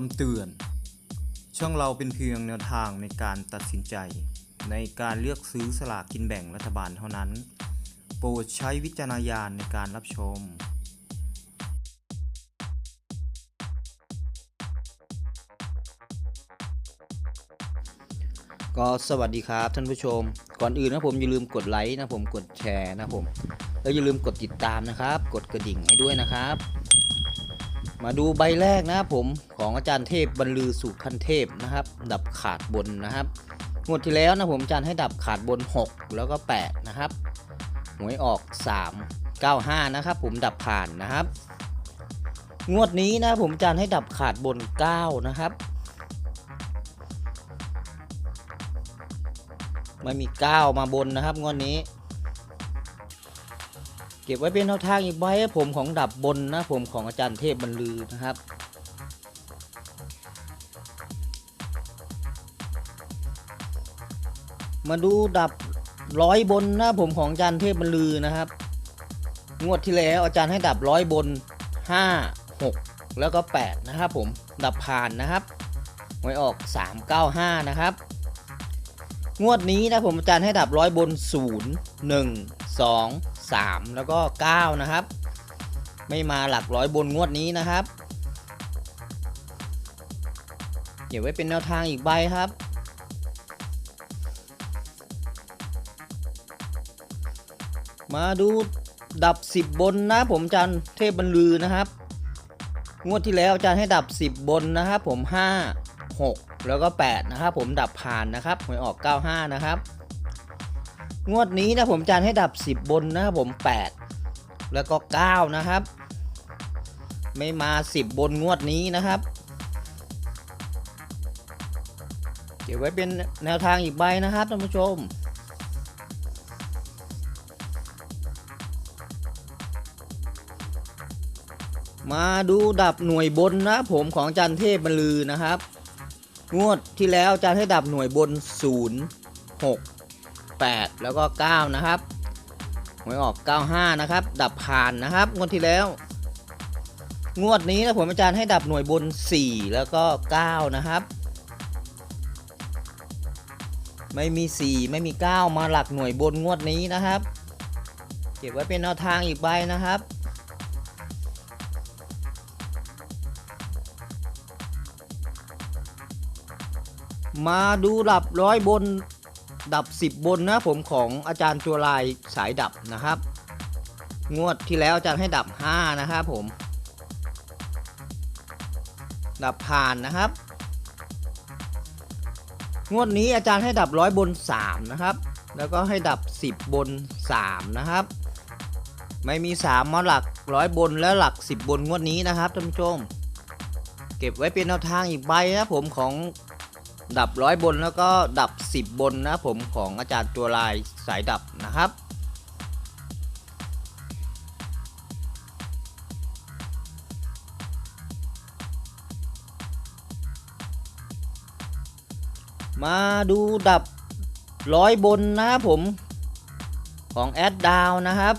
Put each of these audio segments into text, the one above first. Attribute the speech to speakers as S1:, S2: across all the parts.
S1: คำเตือน ช่องเราเป็นเพียงแนวทางในการตัดสินใจ ในการเลือกซื้อสลากกินแบ่งรัฐบาลเท่านั้น โปรดใช้วิจารณญาณในการรับชม
S2: ก็สวัสดีครับท่านผู้ชม ก่อนอื่นนะผมอย่าลืมกดไลค์นะผมกดแชร์นะผม แล้วอย่าลืมกดติดตามนะครับ กดกระดิ่งให้ด้วยนะครับ มาดูใบแรกนะครับผมของอาจารย์เทพบรรลือสู่ขั้นเทพนะครับ ดับขาดบนนะครับงวดที่แล้วนะผมอาจารย์ให้ดับขาดบน 6 แล้วก็ 8 นะครับหวยออก 3 95 นะครับ ผมดับผ่านนะครับ งวดนี้นะผมอาจารย์ให้ดับขาดบน 9 นะครับ ไม่มี 9 มาบนนะครับงวดนี้ เก็บไว้เป็นแนวทางอีกใบผมของดับบนนะผมของอาจารย์เทพบรรลือนะครับมาดูดับร้อยบนนะผมของอาจารย์เทพบรรลือนะครับ งวดที่แล้วอาจารย์ให้ดับร้อยบน 5 6 แล้วก็ 8 นะครับผมดับผ่านนะครับหวยออก 395 นะครับ งวดนี้นะผมอาจารย์ให้ดับร้อยบน 0 1 2 3 แล้วก็ 9 นะครับ ไม่มาหลักร้อยบนงวดนี้นะครับเก็บไว้เป็นแนวทางอีกใบครับ มาดูดับ 10 บนนะผมจารย์เทพบรรลือนะครับ งวดที่แล้วจารย์ให้ดับ 10 บนนะครับผม 5 6 แล้วก็ 8 นะครับผมดับผ่านนะครับหวยออก 95 นะครับ งวดนี้นะผมจารย์ให้ดับ 10 บนนะครับผม 8 แล้วก็ 9 นะครับ ไม่มา 10 บนงวดนี้นะครับเก็บไว้เป็นแนวทางอีกใบนะครับท่านผู้ชมมาดูดับหน่วยบนนะผมของจารย์เทพบรรลือนะครับ งวดที่แล้วจารย์ให้ดับหน่วยบน 0 6 8 แล้วก็ 9 นะครับหวยออก 95 นะครับ ดับผ่านนะครับ งวดที่แล้ว งวดนี้นะผมอาจารย์ให้ดับหน่วยบน 4 แล้วก็ 9 นะครับ ไม่มี 4 ไม่มี 9 มาหลักหน่วยบนงวดนี้นะครับ เก็บไว้เป็นแนวทางอีกใบนะครับมาดูดับร้อยบน ดับ 10 บนนะผมของอาจารย์ตัวลายสายดับนะครับ งวดที่แล้วอาจารย์ให้ดับ 5 นะครับผม ดับผ่านนะครับ งวดนี้อาจารย์ให้ดับร้อยบน 3 นะครับ แล้วก็ให้ดับ 10 บน 3 นะครับ ไม่มี3มาหลักร้อยบนและหลัก 10 บนงวดนี้นะครับท่านผู้ชม เก็บไว้เป็นแนวทางอีกใบนะผมของ ดับร้อยบนแล้วก็ดับ 10 บนนะผมของอาจารย์ตัวลายสายดับนะครับมาดูดับร้อยบนนะครับผมของแอดดาวนะครับ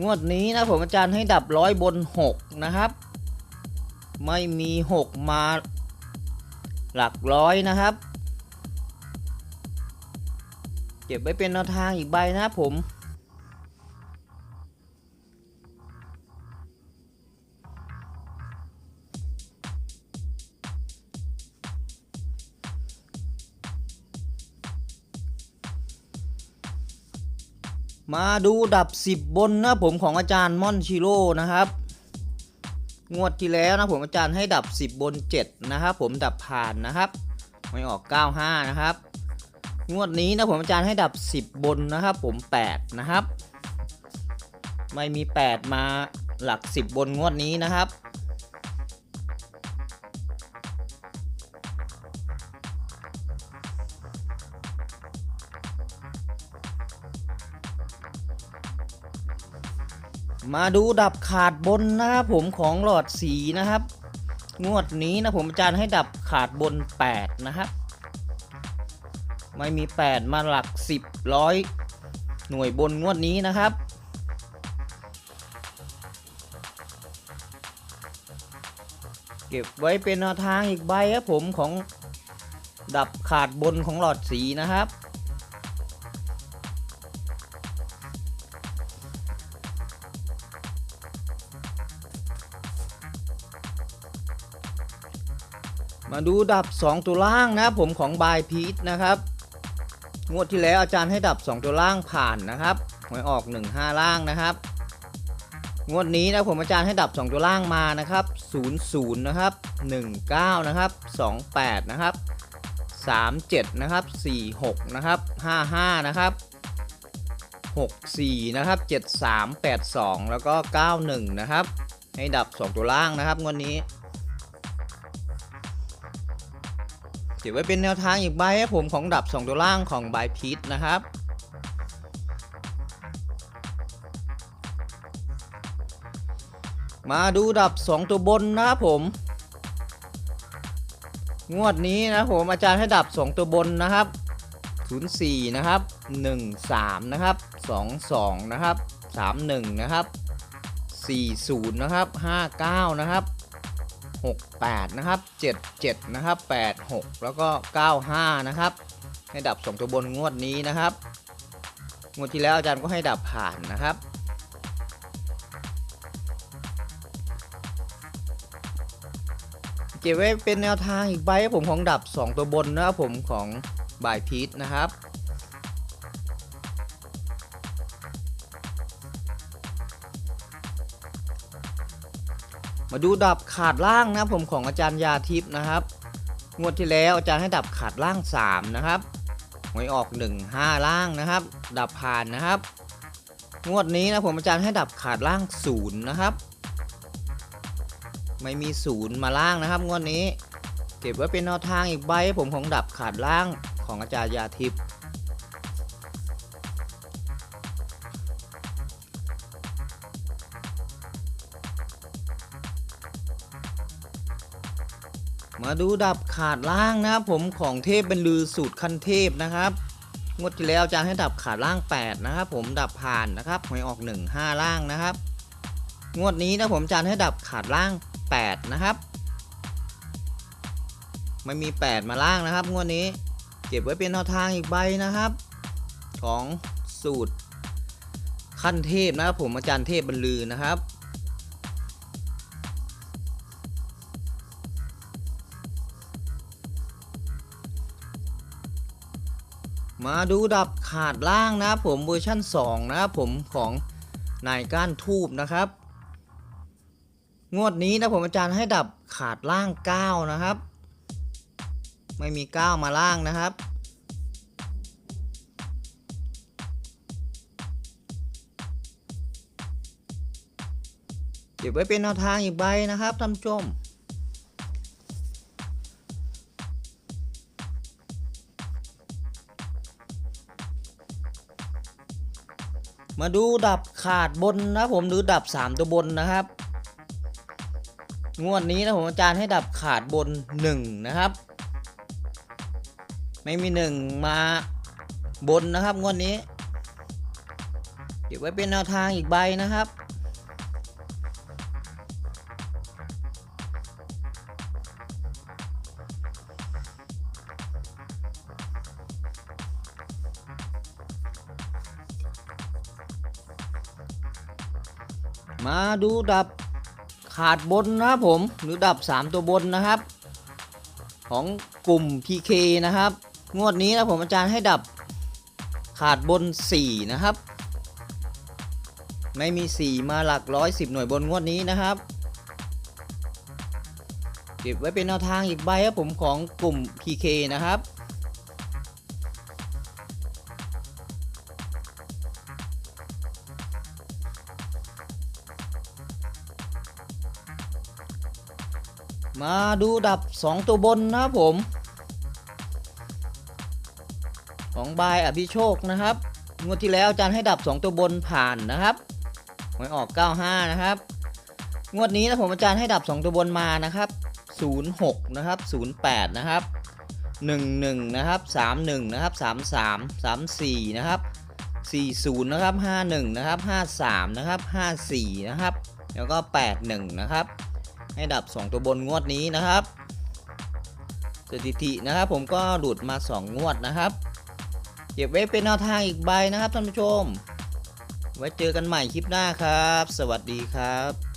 S2: งวดนี้นะผมอาจารย์ให้ดับร้อยบน 6 นะครับ ไม่มี 6 มา หลักร้อยนะครับ เก็บไว้เป็นแนวทางอีกใบนะครับผมมาดูดับ 10 บนนะผมของอาจารย์ม่อนชิโร่นะครับ งวดที่แล้วนะผมอาจารย์ให้ดับ 10 บน 7 นะครับ ผมดับผ่านนะครับ ไม่ออก 95 นะครับ งวดนี้นะผมอาจารย์ให้ดับ 10 บนนะครับ ผม 8 นะครับ ไม่มี 8 มาหลัก 10 บนงวดนี้นะครับ มาดูดับขาดบนนะครับผมของหลอดสีนะครับ งวดนี้นะผมอาจารย์ให้ดับขาดบน 8 นะครับ ไม่มี 8 มาหลัก 10ร้อยหน่วยบนงวดนี้นะครับเก็บไว้เป็นแนวทางอีกใบครับผมของดับขาดบนของหลอดสีนะครับ มาดูดับ 2 ตัวล่างนะครับผมของบายพีทนะครับ งวดที่แล้วอาจารย์ให้ดับ 2 ตัวล่างผ่านนะครับหวยออก 1 5 ล่างนะครับ งวดนี้นะผมอาจารย์ให้ดับ 2 ตัวล่างมานะครับ00นะครับ19นะครับ28นะครับ37นะครับ46นะครับ55นะครับ64นะครับ73 82 แล้วก็91นะครับ ให้ดับ 2 ตัวล่างนะครับงวดนี้ เก็บไว้เป็นแนวทางอีกใบครับผมของดับ 2 ตัวล่างของบายพีทนะครับมาดูดับ 2 ตัวบนนะครับผม งวดนี้นะผมอาจารย์ให้ดับ 2 ตัวบนนะครับ 04 นะครับ 13 นะครับ 22 นะครับ 31 นะครับ 40 นะครับ 59 นะครับ 68 นะครับ 77 นะครับ 86 แล้วก็ 95 นะครับให้ดับ2ตัวบนงวดนี้นะครับ งวดที่แล้วอาจารย์ก็ให้ดับผ่านนะครับ เก็บไว้เป็นแนวทางอีกใบครับผมของดับ 2 ตัวบนนะครับผมของบายพีทนะครับ มาดูดับขาดล่างนะผมของอาจารย์ยาทิพย์นะครับงวดที่แล้วอาจารย์ให้ดับขาดล่าง 3 นะครับหวยออก 1 5 ล่างนะครับ ดับผ่านนะครับ งวดนี้นะผมอาจารย์ให้ดับขาดล่าง 0 นะครับ ไม่มี 0 มาล่างนะครับ งวดนี้ เก็บไว้เป็นแนวทางอีกใบให้ผมของดับขาดล่างของอาจารย์ยาทิพย์ มาดูดับขาดล่างนะครับผมของเทพบรรลือสูตรคันเทพนะครับงวดที่แล้วอาจารย์ให้ดับขาดล่าง 8 นะครับผมดับผ่านนะครับหวยออก 1 5 ล่างนะครับ งวดนี้นะผมอาจารย์ให้ดับขาดล่าง 8 นะครับ ไม่มี 8 มาล่างนะครับ งวดนี้เก็บไว้เป็นแนวทางอีกใบนะครับ ของสูตรขั้นเทพนะครับผมอาจารย์เทพบรรลือนะครับ มาดูดับขาดล่างนะครับผมเวอร์ชั่น 2 นะครับผมของนายก้านทูบนะครับ งวดนี้นะผมอาจารย์ให้ดับขาดล่าง 9 นะครับ ไม่มี 9 มาล่างนะครับ เก็บไว้เป็นแนวทางอีกใบนะครับท่านผู้ชม มาดูดับขาดบนนะผมหรือดับ 3 ตัวบนนะครับ งวดนี้นะผมอาจารย์ให้ดับขาดบน 1 นะครับ ไม่มี 1 มาบนนะครับงวดนี้เก็บไว้เป็นแนวทางอีกใบนะครับ มาดูดับขาดบนนะครับผมหรือดับ 3 ตัวบนนะครับ ของกลุ่ม PK นะครับ งวดนี้นะผมอาจารย์ให้ดับขาดบน 4 นะครับ ไม่มี 4 มาหลักร้อยสิบหน่วยบนงวดนี้นะครับ เก็บไว้เป็นแนวทางอีกใบครับผมของกลุ่ม PK นะครับ มาดูดับ 2 ตัวบนนะครับผม ของบายอภิโชคนะครับงวดที่แล้วอาจารย์ให้ดับ 2 ตัวบนผ่านนะครับหวยออก 95 นะครับ งวดนี้นะผมอาจารย์ให้ดับ 2 ตัวบนมานะครับ 06 นะครับ 08 นะครับ 11 นะครับ 31 นะครับ 33 34 นะครับ 40 นะครับ 51 นะครับ 53 นะครับ 54 นะครับ แล้วก็ 81 นะครับ ให้ดับ 2 ตัวบนงวดนี้นะครับสถิตินะครับผมก็หลุดมา 2 งวดนะครับเก็บไว้เป็นแนวทางอีกใบนะครับท่านผู้ชม ไว้เจอกันใหม่คลิปหน้าครับ สวัสดีครับ